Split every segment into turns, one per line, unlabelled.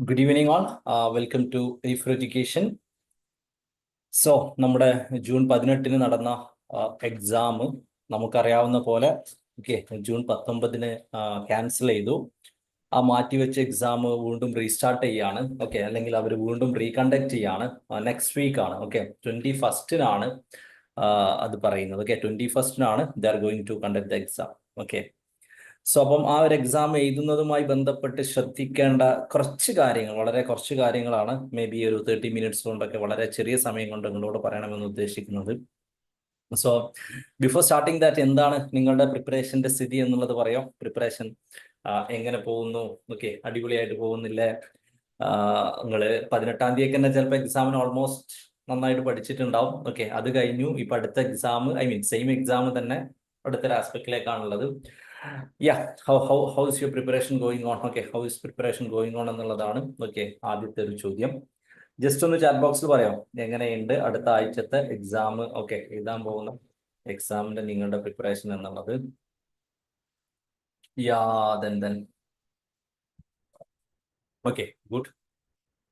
Good evening all welcome to Aifer education so നമ്മുടെ June പതിനെട്ടിന് നടന്ന എക്സാം നമുക്കറിയാവുന്ന പോലെ ഓക്കെ ജൂൺ പത്തൊമ്പതിന് ക്യാൻസൽ ചെയ്തു. ആ മാറ്റിവെച്ച എക്സാം വീണ്ടും റീസ്റ്റാർട്ട് ചെയ്യാണ് ഓക്കെ അല്ലെങ്കിൽ അവർ വീണ്ടും റീകണ്ടക്ട് ചെയ്യാണ് നെക്സ്റ്റ് വീക്ക് ആണ് ഓക്കെ ട്വന്റി ഫസ്റ്റിനാണ് അത് പറയുന്നത് okay twenty ഫസ്റ്റിനാണ് they're going to conduct the exam okay so അപ്പം ആ ഒരു എക്സാം എഴുതുന്നതുമായി ബന്ധപ്പെട്ട് ശ്രദ്ധിക്കേണ്ട കുറച്ച് കാര്യങ്ങൾ വളരെ കുറച്ച് കാര്യങ്ങളാണ് മേ ബി ഒരു തേർട്ടി മിനിറ്റ്സ് കൊണ്ടൊക്കെ വളരെ ചെറിയ സമയം കൊണ്ട് നിങ്ങളോട് പറയണമെന്ന് ഉദ്ദേശിക്കുന്നത്. സോ ബിഫോർ സ്റ്റാർട്ടിങ് ദാറ്റ് എന്താണ് നിങ്ങളുടെ പ്രിപ്പറേഷന്റെ സ്ഥിതി എന്നുള്ളത് പറയാം? പ്രിപ്പറേഷൻ എങ്ങനെ പോകുന്നു? ഓക്കെ അടിപൊളിയായിട്ട് പോകുന്നില്ലേ? നിങ്ങൾ പതിനെട്ടാം തീയതി തന്നെ ചിലപ്പോൾ എക്സാമിന് ഓൾമോസ്റ്റ് നന്നായിട്ട് പഠിച്ചിട്ടുണ്ടാവും. ഓക്കെ അത് കഴിഞ്ഞു. ഇപ്പൊ അടുത്ത exam I mean same exam തന്നെ അടുത്തൊരു ആസ്പെക്റ്റിലേക്കാണുള്ളത് yeah how how how is your preparation going on okay how is preparation going on എന്നുള്ളതാണ് ഓക്കെ ആദ്യത്തെ ഒരു ചോദ്യം. ജസ്റ്റ് ഒന്ന് ചാറ്റ് ബോക്സിൽ പറയാം. എങ്ങനെയുണ്ട് അടുത്ത ആഴ്ചത്തെ എക്സാം ഓക്കെ എഴുതാൻ പോകുന്ന എക്സാമിന്റെ നിങ്ങളുടെ പ്രിപ്പറേഷൻ എന്നുള്ളത്. Yeah then then okay good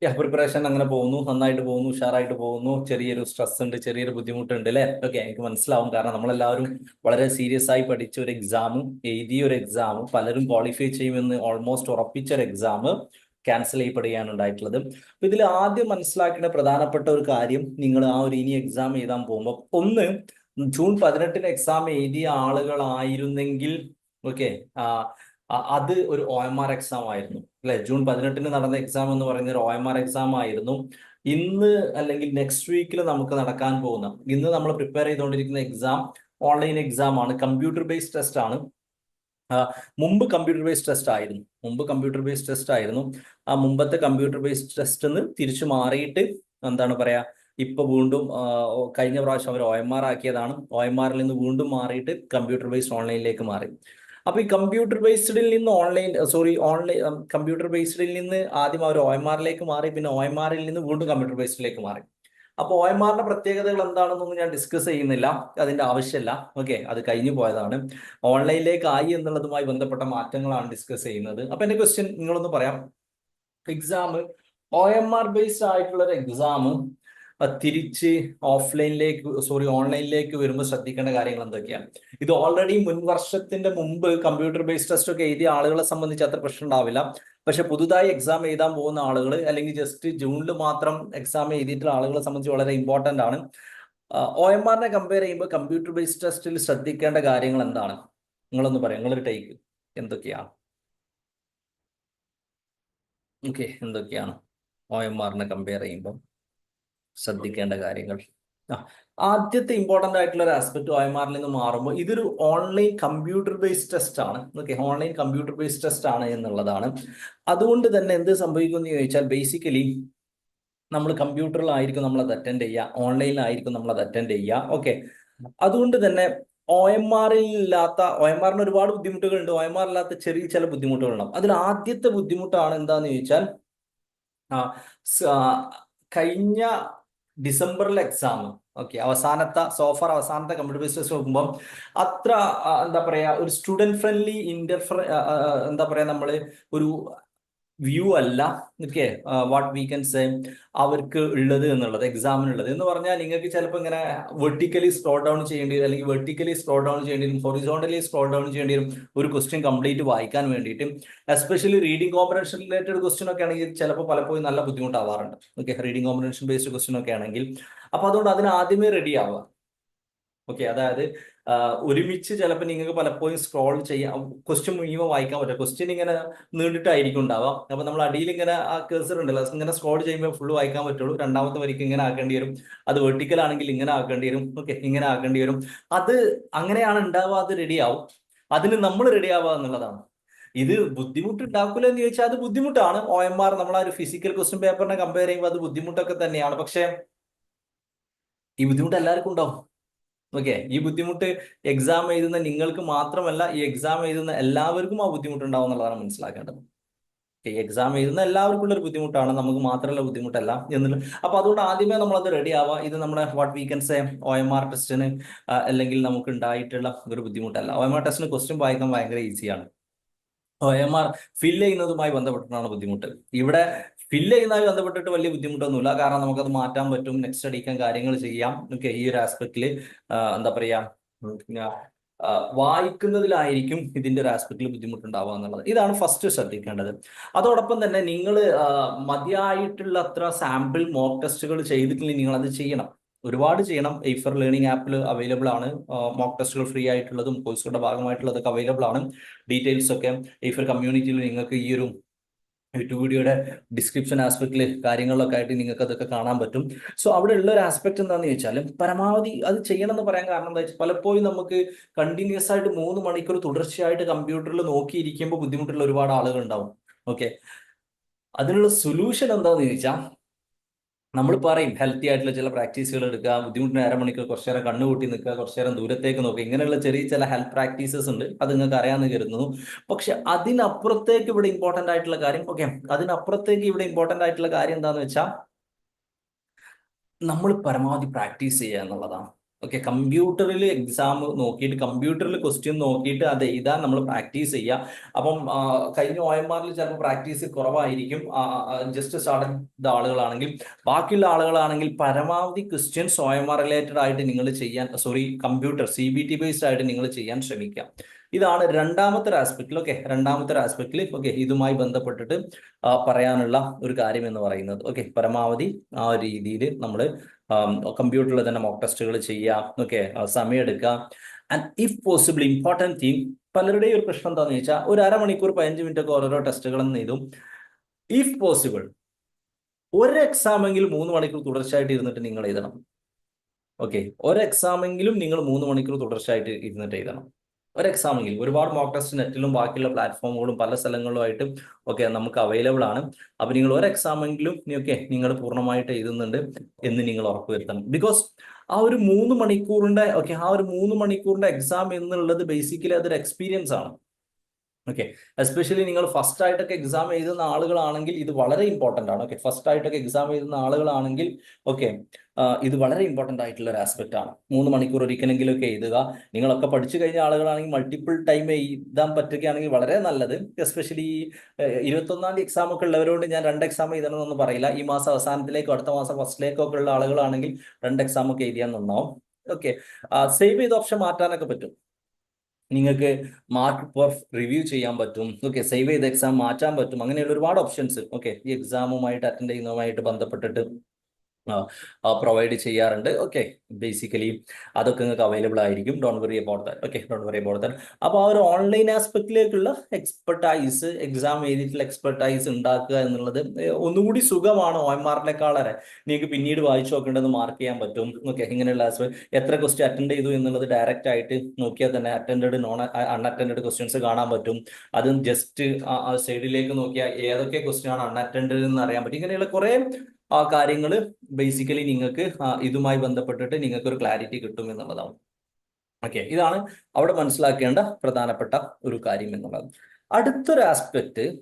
yeah preparation അങ്ങനെ പോകുന്നു നന്നായിട്ട് പോകുന്നു ഉഷാറായിട്ട് പോകുന്നു. ചെറിയൊരു സ്ട്രെസ് ഉണ്ട് ചെറിയൊരു ബുദ്ധിമുട്ടുണ്ട് അല്ലേ? ഓക്കെ എനിക്ക് മനസ്സിലാവും. കാരണം നമ്മളെല്ലാവരും വളരെ സീരിയസ് ആയി പഠിച്ച ഒരു എക്സാമും എഴുതിയ ഒരു എക്സാമും പലരും ക്വാളിഫൈ ചെയ്യുമെന്ന് ഓൾമോസ്റ്റ് ഉറപ്പിച്ച ഒരു എക്സാം ക്യാൻസൽ ചെയ്യപ്പെടുകയാണ് ഉണ്ടായിട്ടുള്ളത്. ഇതിൽ ആദ്യം മനസ്സിലാക്കേണ്ട പ്രധാനപ്പെട്ട ഒരു കാര്യം നിങ്ങൾ ആ ഒരു ഇനി എക്സാം എഴുതാൻ പോകുമ്പോൾ ഒന്ന് ജൂൺ പതിനെട്ടിന് എക്സാം എഴുതിയ ആളുകളായിരുന്നെങ്കിൽ ഓക്കെ അത് ഒരു ഒ എം ആർ എക്സാം ആയിരുന്നു. അല്ലെ? ജൂൺ പതിനെട്ടിന് നടന്ന എക്സാം എന്ന് പറയുന്ന ഒരു ഒ എം ആർ എക്സാം ആയിരുന്നു. ഇന്ന് അല്ലെങ്കിൽ നെക്സ്റ്റ് വീക്കിൽ നമുക്ക് നടക്കാൻ പോകുന്ന ഇന്ന് നമ്മൾ പ്രിപ്പയർ ചെയ്തുകൊണ്ടിരിക്കുന്ന എക്സാം ഓൺലൈൻ എക്സാം ആണ്. കമ്പ്യൂട്ടർ ബേസ്ഡ് ടെസ്റ്റ് ആണ്. മുമ്പ് കമ്പ്യൂട്ടർ ബേസ്ഡ് ടെസ്റ്റ് ആയിരുന്നു. മുമ്പ് കമ്പ്യൂട്ടർ ബേസ്ഡ് ടെസ്റ്റ് ആയിരുന്നു. ആ മുമ്പത്തെ കമ്പ്യൂട്ടർ ബേസ്ഡ് ടെസ്റ്റ് തിരിച്ചു മാറിയിട്ട് എന്താണ് പറയാ ഇപ്പൊ വീണ്ടും കഴിഞ്ഞ പ്രാവശ്യം അവർ ഒ എം ആർ ആക്കിയതാണ്. ഒ എം ആറിൽ നിന്ന് വീണ്ടും മാറിയിട്ട് കമ്പ്യൂട്ടർ ബേസ്ഡ് ഓൺലൈനിലേക്ക് മാറി. അപ്പൊ ഈ കമ്പ്യൂട്ടർ ബേസ്ഡിൽ നിന്ന് ഓൺലൈൻ സോറി ഓൺലൈൻ കമ്പ്യൂട്ടർ ബേസ്ഡിൽ നിന്ന് ആദ്യം അവർ ഒ എം ആറിലേക്ക് മാറി പിന്നെ ഒ എം ആറിൽ നിന്ന് വീണ്ടും കമ്പ്യൂട്ടർ ബേസ്ഡിലേക്ക് മാറി. അപ്പൊ ഒ എം ആറിന്റെ പ്രത്യേകതകൾ എന്താണെന്നൊന്നും ഞാൻ ഡിസ്കസ് ചെയ്യുന്നില്ല അതിന്റെ ആവശ്യമില്ല. ഓക്കെ അത് കഴിഞ്ഞു പോയതാണ്. ഓൺലൈനിലേക്ക് ആയി എന്നുള്ളതുമായി ബന്ധപ്പെട്ട മാറ്റങ്ങളാണ് ഡിസ്കസ് ചെയ്യുന്നത്. അപ്പൊ എന്റെ ക്വസ്റ്റ്യൻ നിങ്ങളൊന്ന് പറയാം. Exam O M R based ആയിട്ടുള്ള ഒരു എക്സാം തിരിച്ച് ഓഫ്ലൈനിലേക്ക് സോറി ഓൺലൈനിലേക്ക് വരുമ്പോൾ ശ്രദ്ധിക്കേണ്ട കാര്യങ്ങൾ എന്തൊക്കെയാണ്? ഇത് ഓൾറെഡി മുൻ വർഷത്തിന്റെ മുമ്പ് കമ്പ്യൂട്ടർ ബേസ്ഡ് ടെസ്റ്റ് ഒക്കെ എഴുതിയ ആളുകളെ സംബന്ധിച്ച് അത്ര പ്രശ്നം ഉണ്ടാവില്ല. പക്ഷെ പുതുതായി എക്സാം എഴുതാൻ പോകുന്ന ആളുകൾ അല്ലെങ്കിൽ ജസ്റ്റ് ജൂണിൽ മാത്രം എക്സാം എഴുതിയിട്ടുള്ള ആളുകളെ സംബന്ധിച്ച് വളരെ ഇമ്പോർട്ടന്റ് ആണ്. ഒ എം ആറിനെ കമ്പയർ ചെയ്യുമ്പോൾ കമ്പ്യൂട്ടർ ബേസ്ഡ് ടെസ്റ്റിൽ ശ്രദ്ധിക്കേണ്ട കാര്യങ്ങൾ എന്താണ്? നിങ്ങളൊന്ന് പറയാം. നിങ്ങളൊരു ടൈക്ക് എന്തൊക്കെയാണ്? ഓക്കെ എന്തൊക്കെയാണ്? ഒ എം ആറിനെ കമ്പയർ ചെയ്യുമ്പോൾ ശ്രദ്ധിക്കേണ്ട കാര്യങ്ങൾ. ആദ്യത്തെ ഇമ്പോർട്ടന്റ് ആയിട്ടുള്ള ഒരു ആസ്പെക്ട് ഒഎംആറിൽ നിന്ന് മാറുമ്പോൾ ഇതൊരു ഓൺലൈൻ കമ്പ്യൂട്ടർ ബേസ്ഡ് ടെസ്റ്റ് ആണ്. Okay online computer based test ആണ് എന്നുള്ളതാണ്. അതുകൊണ്ട് തന്നെ എന്ത് സംഭവിക്കുമെന്ന് ചോദിച്ചാൽ ബേസിക്കലി നമ്മൾ കമ്പ്യൂട്ടറിലായിരിക്കും നമ്മൾ അത് അറ്റൻഡ് ചെയ്യുക. ഓൺലൈനിലായിരിക്കും നമ്മൾ അത് അറ്റൻഡ് ചെയ്യുക. ഓക്കെ അതുകൊണ്ട് തന്നെ ഒ എം ആറിൽ ഇല്ലാത്ത ഒ എം ആറിന് ഒരുപാട് ബുദ്ധിമുട്ടുകളുണ്ട്. ഒ എം ആർ ഇല്ലാത്ത ചെറിയ ചില ബുദ്ധിമുട്ടുകളുണ്ടാവും. അതിൽ ആദ്യത്തെ ബുദ്ധിമുട്ടാണ് എന്താന്ന് ചോദിച്ചാൽ കഴിഞ്ഞ ഡിസംബറിലെ എക്സാം ഓക്കെ അവസാനത്തെ സോഫർ അവസാനത്തെ കമ്പ്യൂട്ടർ ബേസ്ഡ് ടെസ്റ്റ് അത്ര എന്താ പറയാ ഒരു സ്റ്റുഡന്റ് ഫ്രണ്ട്ലി ഇന്റർഫർ എന്താ പറയാ നമ്മൾ ഒരു വ്യൂ അല്ല. Okay what we can say അവർക്ക് ഉള്ളത് എന്നുള്ളത് എക്സാമിനുള്ളത് എന്ന് പറഞ്ഞാൽ നിങ്ങൾക്ക് ചിലപ്പോൾ ഇങ്ങനെ വെർട്ടിക്കലി സ്ക്രോൾ ഡൗൺ ചെയ്യേണ്ടി വരും അല്ലെങ്കിൽ വെർട്ടിക്കലി സ്ക്രോൾ ഡൗൺ ചെയ്യേണ്ടി വരും ഹൊറിസോണ്ടലി സ്ക്രോൾ ഡൗൺ ചെയ്യേണ്ടി വരും ഒരു ക്വസ്റ്റ്യൻ കംപ്ലീറ്റ് വായിക്കാൻ വേണ്ടിയിട്ട്. Especially reading comprehension related question ഒക്കെ ആണെങ്കിൽ ചിലപ്പോൾ പലപ്പോഴും നല്ല ബുദ്ധിമുട്ടാവാറുണ്ട്. Okay reading comprehension based question ഒക്കെ ആണെങ്കിൽ. അപ്പൊ അതുകൊണ്ട് അതിന് ആദ്യമേ റെഡി ആവുക. ഓക്കെ അതായത് ഒരുമിച്ച് ചിലപ്പോൾ നിങ്ങൾക്ക് പലപ്പോഴും സ്ക്രോൾ ചെയ്യാം ക്വസ്റ്റ്യൻ മുഴുവൻ വായിക്കാൻ പറ്റും. ക്വസ്റ്റ്യൻ ഇങ്ങനെ നീണ്ടിട്ടായിരിക്കും ഉണ്ടാവാം അപ്പൊ നമ്മൾ അടിയിൽ ഇങ്ങനെ ആ കേസർ ഉണ്ടല്ലോ ഇങ്ങനെ സ്ക്രോൾ ചെയ്യുമ്പോൾ ഫുള്ള് വായിക്കാൻ പറ്റുള്ളൂ. രണ്ടാമത്തെ വരിക്ക് ഇങ്ങനെ ആക്കേണ്ടി വരും. അത് വെർട്ടിക്കൽ ആണെങ്കിൽ ഇങ്ങനെ ആക്കേണ്ടി വരും. ഓക്കെ ഇങ്ങനെ ആക്കേണ്ടി വരും. അത് അങ്ങനെയാണ് ഉണ്ടാവുക അത് റെഡി ആവും. അതിന് നമ്മൾ റെഡി ആവുക എന്നുള്ളതാണ്. ഇത് ബുദ്ധിമുട്ട് ഉണ്ടാക്കില്ല എന്ന് ചോദിച്ചാൽ അത് ബുദ്ധിമുട്ടാണ്. ഒ എം ആർ നമ്മൾ ആ ഒരു ഫിസിക്കൽ ക്വസ്റ്റ്യൻ പേപ്പറിനെ കമ്പയർ ചെയ്യുമ്പോൾ അത് ബുദ്ധിമുട്ടൊക്കെ തന്നെയാണ്. പക്ഷേ ഈ ബുദ്ധിമുട്ട് എല്ലാവർക്കും ഉണ്ടാവും. ഓക്കെ ഈ ബുദ്ധിമുട്ട് എക്സാം എഴുതുന്ന നിങ്ങൾക്ക് മാത്രമല്ല ഈ എക്സാം എഴുതുന്ന എല്ലാവർക്കും ആ ബുദ്ധിമുട്ടുണ്ടാവും എന്നുള്ളതാണ് മനസ്സിലാക്കേണ്ടത്. എക്സാം എഴുതുന്ന എല്ലാവർക്കും ഉള്ള ഒരു ബുദ്ധിമുട്ടാണ് നമുക്ക് മാത്രമല്ല ബുദ്ധിമുട്ടല്ല എന്നുള്ളത് അപ്പൊ അതുകൊണ്ട് ആദ്യമേ നമ്മൾ അത് റെഡി ആവുക. ഇത് നമ്മുടെ what we can say O M R ടെസ്റ്റിന് അല്ലെങ്കിൽ നമുക്ക് ഉണ്ടായിട്ടുള്ള ഒരു ബുദ്ധിമുട്ടല്ല. ഒ എം ആർ ടെസ്റ്റിന് ക്വസ്റ്റ്യൻ വായിക്കാൻ ഭയങ്കര ഈസിയാണ് എം ആർ ഫില്ല് ചെയ്യുന്നതുമായി ബന്ധപ്പെട്ടിട്ടാണ് ബുദ്ധിമുട്ട്. ഇവിടെ ഫില്ല് ചെയ്യുന്നതുമായി ബന്ധപ്പെട്ടിട്ട് വലിയ ബുദ്ധിമുട്ടൊന്നുമില്ല. കാരണം നമുക്കത് മാറ്റാൻ പറ്റും. നെക്സ്റ്റ് അടിക്കാൻ കാര്യങ്ങൾ ചെയ്യാം. ഓക്കെ ഈ ഒരു ആസ്പെക്റ്റിൽ എന്താ പറയാ വായിക്കുന്നതിലായിരിക്കും ഇതിന്റെ ഒരു ആസ്പെക്റ്റിൽ ബുദ്ധിമുട്ടുണ്ടാവുക എന്നുള്ളത്. ഇതാണ് ഫസ്റ്റ് ശ്രദ്ധിക്കേണ്ടത്. അതോടൊപ്പം തന്നെ നിങ്ങൾ മതിയായിട്ടുള്ള അത്ര സാമ്പിൾ മോക്ക് ടെസ്റ്റുകൾ ചെയ്തിട്ടില്ലെങ്കിൽ നിങ്ങൾ അത് ചെയ്യണം. ഒരുപാട് ചെയ്യണം. എയ്ഫർ ലേണിംഗ് ആപ്പിൽ അവൈലബിൾ ആണ്. മോക്ക് ടെസ്റ്റുകൾ ഫ്രീ ആയിട്ടുള്ളതും കോഴ്സുകളുടെ ഭാഗമായിട്ടുള്ളതൊക്കെ അവൈലബിൾ ആണ്. ഡീറ്റെയിൽസ് ഒക്കെ എയ്ഫർ കമ്മ്യൂണിറ്റിയിൽ നിങ്ങൾക്ക് ഈ ഒരു യൂട്യൂബ് വീഡിയോയുടെ ഡിസ്ക്രിപ്ഷൻ ആസ്പെക്റ്റിൽ കാര്യങ്ങളിലൊക്കെ ആയിട്ട് നിങ്ങൾക്ക് അതൊക്കെ കാണാൻ പറ്റും. സോ അവിടെ ഉള്ള ഒരു ആസ്പെക്ട് എന്താണെന്ന് ചോദിച്ചാൽ പരമാവധി അത് ചെയ്യണം എന്ന് പറയാൻ കാരണം എന്താ വെച്ചാൽ പലപ്പോഴും നമുക്ക് കണ്ടിന്യൂസ് ആയിട്ട് മൂന്ന് മണിക്കൂർ തുടർച്ചയായിട്ട് കമ്പ്യൂട്ടറിൽ നോക്കിയിരിക്കുമ്പോൾ ബുദ്ധിമുട്ടുള്ള ഒരുപാട് ആളുകൾ ഉണ്ടാവും. ഓക്കെ അതിനുള്ള സൊല്യൂഷൻ എന്താണെന്ന് ചോദിച്ചാൽ നമ്മൾ പറയും ഹെൽത്തി ആയിട്ടുള്ള ചില പ്രാക്ടീസുകൾ എടുക്കുക ബുദ്ധിമുട്ടിന് അരമണിക്കൂർ കുറച്ചു നേരം കണ്ണുകൂട്ടി നിൽക്കുക കുറച്ചു നേരം ദൂരത്തേക്ക് നോക്കുക ഇങ്ങനെയുള്ള ചെറിയ ചില ഹെൽത്ത് പ്രാക്ടീസസ് ഉണ്ട്. അത് നിങ്ങൾക്ക് അറിയാമെന്ന് കരുതുന്നു. പക്ഷെ അതിനപ്പുറത്തേക്ക് ഇവിടെ ഇമ്പോർട്ടന്റ് ആയിട്ടുള്ള കാര്യം ഓക്കെ അതിനപ്പുറത്തേക്ക് ഇവിടെ ഇമ്പോർട്ടന്റ് ആയിട്ടുള്ള കാര്യം എന്താണെന്ന് വെച്ചാൽ നമ്മൾ പരമാവധി പ്രാക്ടീസ് ചെയ്യുക എന്നുള്ളതാണ്. ഓക്കെ കമ്പ്യൂട്ടറിൽ എക്സാം നോക്കിയിട്ട് കമ്പ്യൂട്ടറിൽ ക്വസ്റ്റ്യൻ നോക്കിയിട്ട് അത് എഴുതാൻ നമ്മൾ പ്രാക്ടീസ് ചെയ്യുക അപ്പം കഴിഞ്ഞ ഒ എം ആറിൽ ചിലപ്പോൾ പ്രാക്ടീസ് കുറവായിരിക്കും ജസ്റ്റ് സ്റ്റാർട്ട് ആളുകളാണെങ്കിൽ. ബാക്കിയുള്ള ആളുകളാണെങ്കിൽ പരമാവധി questions O M R related ആയിട്ട് നിങ്ങൾ ചെയ്യാൻ sorry computer C B T based ആയിട്ട് നിങ്ങൾ ചെയ്യാൻ ശ്രമിക്കുക ഇതാണ് രണ്ടാമത്തെ ഒരു ആസ്പെക്റ്റിൽ ഓക്കെ രണ്ടാമത്തെ ഒരു ആസ്പെക്റ്റിൽ ഓക്കെ ഇതുമായി ബന്ധപ്പെട്ടിട്ട് പറയാനുള്ള ഒരു കാര്യം എന്ന് പറയുന്നത് ഓക്കെ പരമാവധി ആ ഒരു രീതിയിൽ നമ്മൾ കമ്പ്യൂട്ടറിൽ തന്നെ മോക്ക് ടെസ്റ്റുകൾ ചെയ്യാം ഓക്കെ സമയം എടുക്കുക and if possible important thing പലരുടെയും ഒരു പ്രശ്നം എന്താണെന്ന് വെച്ചാൽ ഒരു അരമണിക്കൂർ പതിനഞ്ച് മിനിറ്റ് ഒക്കെ ഓരോരോ ടെസ്റ്റുകൾ എഴുതും ഇഫ് പോസിബിൾ ഒരു എക്സാമെങ്കിലും മൂന്ന് മണിക്കൂർ തുടർച്ചയായിട്ട് ഇരുന്നിട്ട് നിങ്ങൾ എഴുതണം. ഓക്കെ ഒരു എക്സാമെങ്കിലും നിങ്ങൾ മൂന്ന് മണിക്കൂർ തുടർച്ചയായിട്ട് ഇരുന്നിട്ട് എഴുതണം. ഒരു എക്സാമെങ്കിലും ഒരുപാട് മോക്ക് ടെസ്റ്റ് നെറ്റിലും ബാക്കിയുള്ള പ്ലാറ്റ്ഫോമുകളും പല സ്ഥലങ്ങളിലുമായിട്ട് ഒക്കെ നമുക്ക് അവൈലബിൾ ആണ്. അപ്പൊ നിങ്ങൾ ഒരു എക്സാമെങ്കിലും ഓക്കെ നിങ്ങൾ പൂർണമായിട്ട് എഴുതുന്നുണ്ട് എന്ന് നിങ്ങൾ ഉറപ്പുവരുത്തണം ബിക്കോസ് ആ ഒരു മൂന്ന് മണിക്കൂറിന്റെ ഓക്കെ ആ ഒരു മൂന്ന് മണിക്കൂറിന്റെ എക്സാം എന്നുള്ളത് ബേസിക്കലി അതൊരു എക്സ്പീരിയൻസ് ആണ്. ഓക്കെ എസ്പെഷ്യലി നിങ്ങൾ ഫസ്റ്റ് ആയിട്ടൊക്കെ എക്സാം എഴുതുന്ന ആളുകളാണെങ്കിൽ ഇത് വളരെ ഇമ്പോർട്ടന്റ് ആണ്. ഓക്കെ ഫസ്റ്റ് ആയിട്ടൊക്കെ എക്സാം എഴുതുന്ന ആളുകളാണെങ്കിൽ ഓക്കെ ഇത് വളരെ ഇമ്പോർട്ടന്റ് ആയിട്ടുള്ള ഒരു ആസ്പെക്ട് ആണ്. മൂന്ന് മണിക്കൂർ ഒരിക്കലെങ്കിലും ഒക്കെ എഴുതുക. നിങ്ങളൊക്കെ പഠിച്ചു കഴിഞ്ഞ ആളുകളാണെങ്കിൽ മൾട്ടിപ്പിൾ ടൈം എഴുതാൻ പറ്റുകയാണെങ്കിൽ വളരെ നല്ലത്. എസ്പെഷ്യലി ഇരുപത്തൊന്നാം തീയതി എക്സാം ഒക്കെ ഉള്ളവരോട് ഞാൻ രണ്ട് എക്സാം എഴുതണമെന്നൊന്നും പറയില്ല. ഈ മാസം അവസാനത്തിലേക്കോ അടുത്ത മാസം ഫസ്റ്റിലേക്കോ ഒക്കെ ഉള്ള ആളുകളാണെങ്കിൽ രണ്ട് എക്സാം ഒക്കെ എഴുതിയാൽ നന്നാവും. ഓക്കെ സേവ് ചെയ്ത ഓപ്ഷൻ മാറ്റാനൊക്കെ പറ്റും. നിങ്ങൾക്ക് മാർക്ക് പെർഫ് റിവ്യൂ ചെയ്യാൻ പറ്റും. ഓക്കെ സേവ് ചെയ്ത എക്സാം മാറ്റാൻ പറ്റും. അങ്ങനെയുള്ള ഒരുപാട് ഓപ്ഷൻസ് ഓക്കെ ഈ എക്സാമുമായിട്ട് അറ്റൻഡ് ചെയ്യുന്നതുമായിട്ട് ബന്ധപ്പെട്ടിട്ട് പ്രൊവൈഡ് ചെയ്യാറുണ്ട്. ഓക്കെ ബേസിക്കലി അതൊക്കെ നിങ്ങൾക്ക് അവൈലബിൾ ആയിരിക്കും. Don't worry about that okay don't worry about that അപ്പോൾ ആ ഒരു ഓൺലൈൻ ആസ്പെക്റ്റിലേക്കുള്ള എക്സ്പെർട്ടൈസ് എക്സാം എഴുതിയിട്ടുള്ള എക്സ്പെർട്ടൈസ് ഉണ്ടാക്കുക എന്നുള്ളത് ഒന്നുകൂടി സുഖമാണ് ഒ എം ആറിനേക്കാളേറെ നിങ്ങൾക്ക് പിന്നീട് വായിച്ചു നോക്കേണ്ടത് മാർക്ക് ചെയ്യാൻ പറ്റും. ഓക്കെ ഇങ്ങനെയുള്ള എത്ര ക്വസ്റ്റ്യൻ അറ്റൻഡ് ചെയ്തു എന്നുള്ളത് ഡയറക്റ്റ് ആയിട്ട് നോക്കിയാൽ തന്നെ അറ്റൻഡ് നോൺ അൺഅറ്റൻഡ് ക്വസ്റ്റ്യൻസ് കാണാൻ പറ്റും. അതും ജസ്റ്റ് സൈഡിലേക്ക് നോക്കിയാൽ ഏതൊക്കെ ക്വസ്റ്റ്യൻ ആണ് അൺഅറ്റൻഡ് എന്ന് അറിയാൻ പറ്റും. ഇങ്ങനെയുള്ള കുറേ ആ കാര്യങ്ങൾ ബേസിക്കലി നിങ്ങൾക്ക് ഇതുമായി ബന്ധപ്പെട്ടിട്ട് നിങ്ങൾക്ക് ഒരു ക്ലാരിറ്റി കിട്ടും എന്നുള്ളതാണ്. ഓക്കെ ഇതാണ് അവിടെ മനസ്സിലാക്കേണ്ട പ്രധാനപ്പെട്ട ഒരു കാര്യം എന്നുള്ളത്. അടുത്തൊരു ആസ്പെക്ട്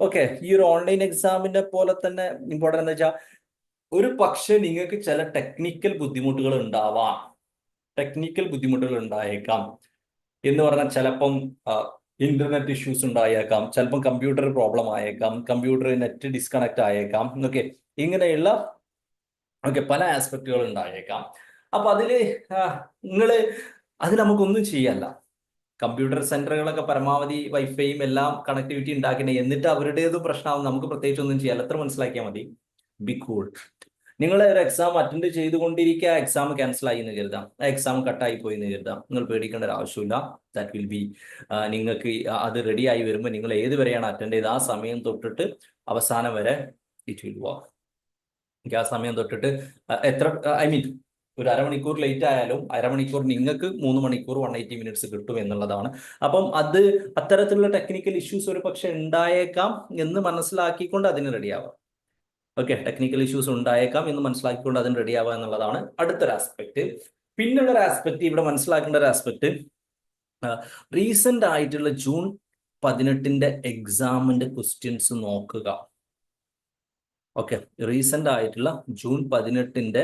ഓക്കെ ഈ ഒരു ഓൺലൈൻ എക്സാമിന്റെ പോലെ തന്നെ ഇമ്പോർട്ടന്റ് എന്ന് വെച്ചാൽ ഒരു പക്ഷേ നിങ്ങൾക്ക് ചില ടെക്നിക്കൽ ബുദ്ധിമുട്ടുകൾ ഉണ്ടാവാം. ടെക്നിക്കൽ ബുദ്ധിമുട്ടുകൾ ഉണ്ടായേക്കാം. എന്ന് പറഞ്ഞാൽ ചിലപ്പം ഇന്റർനെറ്റ് ഇഷ്യൂസ് ഉണ്ടായേക്കാം. ചിലപ്പം കമ്പ്യൂട്ടർ പ്രോബ്ലം ആയേക്കാം. കമ്പ്യൂട്ടർ നെറ്റ് ഡിസ്കണക്ട് ആയേക്കാം. ഓക്കെ ഇങ്ങനെയുള്ള ഓക്കെ പല ആസ്പെക്റ്റുകൾ ഉണ്ടായേക്കാം. അപ്പൊ അതിൽ നിങ്ങൾ അത് നമുക്കൊന്നും ചെയ്യല്ല. കമ്പ്യൂട്ടർ സെന്ററുകളൊക്കെ പരമാവധി വൈഫൈയും എല്ലാം കണക്ടിവിറ്റി ഉണ്ടാക്കണേ എന്നിട്ട് അവരുടേത് പ്രശ്നമാവും നമുക്ക് പ്രത്യേകിച്ച് ഒന്നും ചെയ്യാല്ല. എത്ര മനസ്സിലാക്കിയാൽ മതി? ബി കൂൾ നിങ്ങൾ ഒരു എക്സാം അറ്റൻഡ് ചെയ്തുകൊണ്ടിരിക്കുക എക്സാം ക്യാൻസൽ ആയി എന്ന് കരുതാം. എക്സാം കട്ടായി പോയി എന്ന് കരുതാം. നിങ്ങൾ പേടിക്കേണ്ട ഒരു ആവശ്യമില്ല. ദാറ്റ് വിൽ ബി നിങ്ങൾക്ക് അത് റെഡി ആയി വരുമ്പോൾ നിങ്ങൾ ഏത് വരെയാണ് അറ്റൻഡ് ചെയ്ത് ആ സമയം തൊട്ടിട്ട് അവസാനം വരെ ഇറ്റ് വിൽ വർക്ക് ആ സമയം തൊട്ടിട്ട് എത്ര ഐ മീൻ ഒരു അരമണിക്കൂർ ലേറ്റ് ആയാലും അരമണിക്കൂർ നിങ്ങൾക്ക് മൂന്ന് മണിക്കൂർ വൺ എയ്റ്റി മിനിറ്റ്സ് കിട്ടും എന്നുള്ളതാണ്. അപ്പം അത് അത്തരത്തിലുള്ള ടെക്നിക്കൽ ഇഷ്യൂസ് ഒരു പക്ഷെ ഉണ്ടായേക്കാം എന്ന് മനസ്സിലാക്കിക്കൊണ്ട് അതിന് റെഡിയാവാം ഓക്കെ ടെക്നിക്കൽ ഇഷ്യൂസ് ഉണ്ടായേക്കാം എന്ന് മനസ്സിലാക്കിക്കൊണ്ട് അതിന് റെഡിയാവുക എന്നുള്ളതാണ് അടുത്തൊരു ആസ്പെക്ട് പിന്നുള്ള ഒരു ആസ്പെക്ട് ഇവിടെ മനസ്സിലാക്കേണ്ട ഒരു ആസ്പെക്ട് റീസെന്റ് ആയിട്ടുള്ള ജൂൺ പതിനെട്ടിന്റെ എക്സാമിന്റെ ക്വസ്റ്റ്യൻസ് നോക്കുക. ഓക്കെ. റീസെന്റ് ആയിട്ടുള്ള ജൂൺ പതിനെട്ടിന്റെ